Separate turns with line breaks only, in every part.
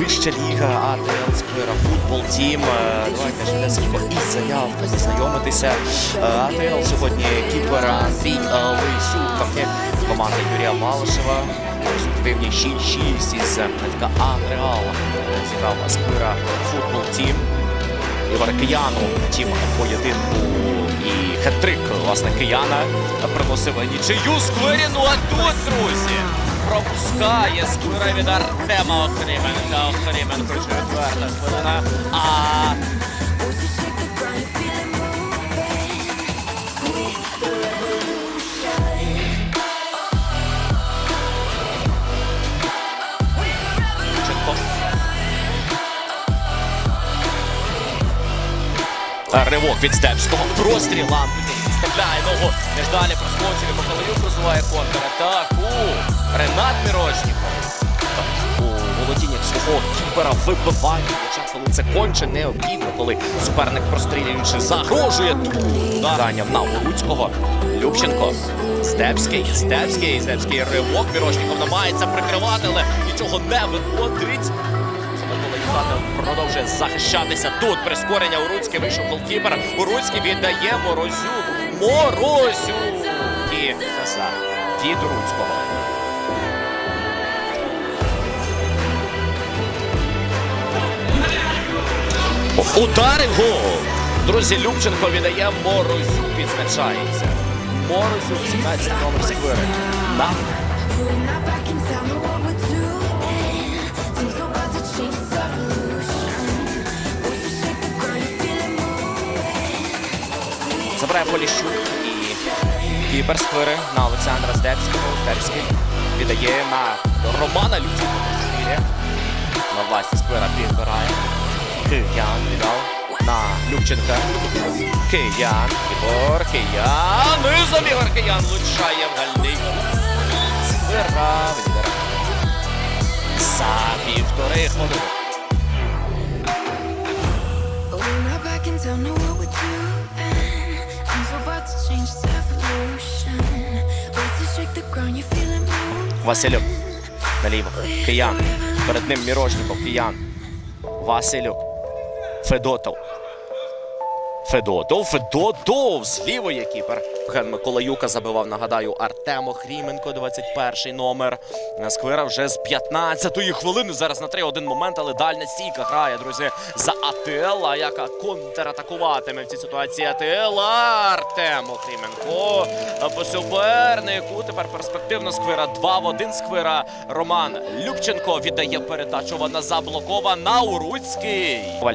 Вища ліга, АТЛ, Сквера, футбол, тім. Е, Давайте ще декілька із заяв познайомитися. Е, АТЛ сьогодні кіпер Андрій е, Лисюк, капітан команди Юрія Малишева. Результативні 6-6 із така Анреал. Зіграв Сквера футбол тім. Ігор Кияну тім поєдинку і хет-трик, власне, кияна приносив нічию сквері. Ну а тут, друзі, пропускає сквера від Артема Охріменка. Охріменко четверта хвилина. А. Ривок від Степського. Простріл Підставляє ногу. Між далі проскочив. і Михайлюк розвиває контратаку. Ренат Мірошніков. У володіння свого кіпера вибивання. Хоча коли це конче необхідно, коли суперник прострілюючи загрожує Ударання на Уруцького. Любченко. Степський. Степський. Степський ривок. Мірошніков намагається прикривати, але нічого не виходить. Юханов продовжує захищатися. Тут прискорення Уруцький вийшов голкіпер. Уруцький віддає Морозюк. Морозюк! І Хаса від Уруцького. Удар гол! Друзі, Любченко віддає Морозюк, відзначається. Морозюк, 17 номер сквери. На Забирає Поліщук і кіпер сквери на Олександра Здебського. Здебський віддає на Романа Любченко. На власні сквера підбирає. Киян віддав на Любченка. Киян. Ігор Киян. Низом Ігор Киян влучає в дальний. Сквера відбирає. За півтори хвилини. Василюк. Наліво. Киян. Перед ним Мірошніков. Киян. Василюк. Федотов. Федотов. Федотов. Зліво є кіпер. Ген Миколаюка забивав, нагадаю, Артем Охріменко, 21 номер. Сквера вже з 15-ї хвилини. Зараз на 3-1 момент, але дальня стійка грає, друзі, за АТЛ, яка контратакуватиме в цій ситуації АТЛ. Артем Охріменко по супернику. Тепер перспективна сквера. 2 в 1 сквера. Роман Любченко віддає передачу. Вона заблокована. Уруцький. Валь.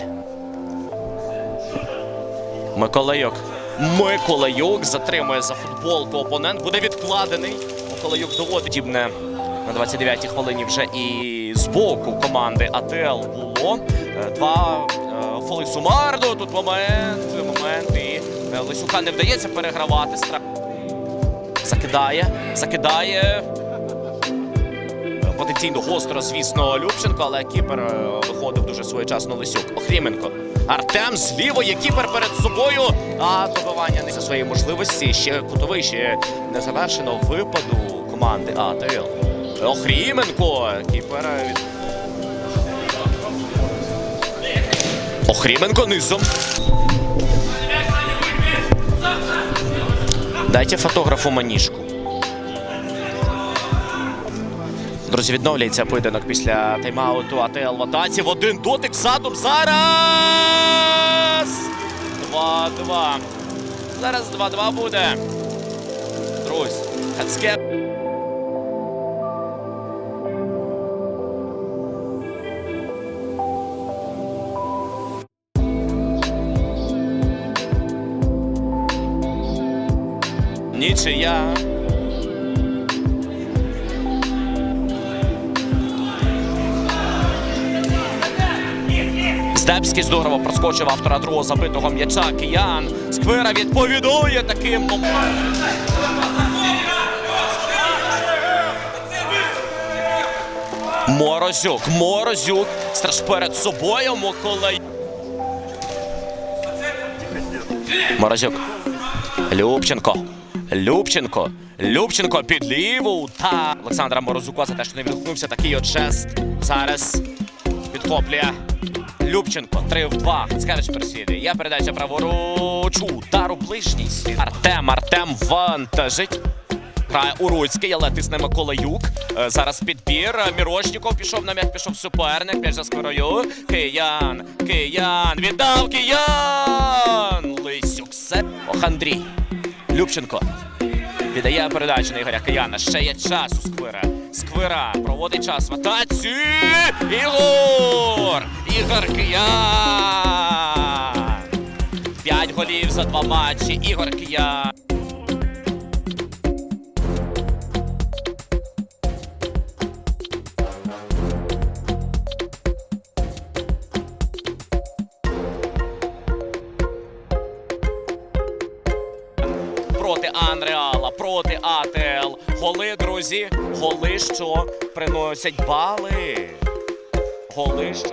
Миколайок. Юк затримує за футболку. Опонент буде відкладений. Миколайок доводить Дібне на 29-й хвилині вже і з боку команди АТЛ було. Е, Два е, фоли сумарно. Тут момент. Момент. І е, Лисюка не вдається перегравати. Закидає. Закидає. Потенційно гостро, звісно, Любченко, але кіпер е, виходив дуже своєчасно Лисюк. Охріменко. Артем з лівої кіпер перед собою. А добивання не за свої можливості. Ще кутовий, ще не завершено випаду команди АТЛ. Охріменко. Кіпер від. Охріменко низом. Дайте фотографу маніжку. Друзі, відновлюється поєдинок після тайм-ауту АТЛ в атаці. В один дотик задум. Зараз! 2-2. Зараз 2-2 буде. Друзі, Хацке. Нічия. Здебський здорово проскочив автора другого забитого м'яча. Киян. Сквера відповідує таким. Морозюк, Морозюк. Страж перед собою Миколай. Морозюк. Любченко. Любченко. Любченко під ліву. Та Олександра Морозука за те, що не відгукнувся. Такий от жест. Зараз підхоплює. Любченко, 3 в 2. Хацкевич пересідує. Є передача праворуч. Удар у ближній. світ. Артем, Артем вантажить. Грає Уруцький, але тисне Миколаюк. Е, Зараз підбір. Мірошніков пішов на м'яч, пішов суперник. М'яч за скорою. Киян, Киян, віддав Киян! Лисюк се. Ох, Андрій. Любченко. Віддає передачу на Ігоря Кияна. Ще є час у Сквира. Сквира проводить час в атаці. Ігор! Ігор Киян! П'ять голів за два матчі. Ігор Киян. проти Анреала, проти АТЛ. Голи, друзі, голи, що приносять бали. Голи, що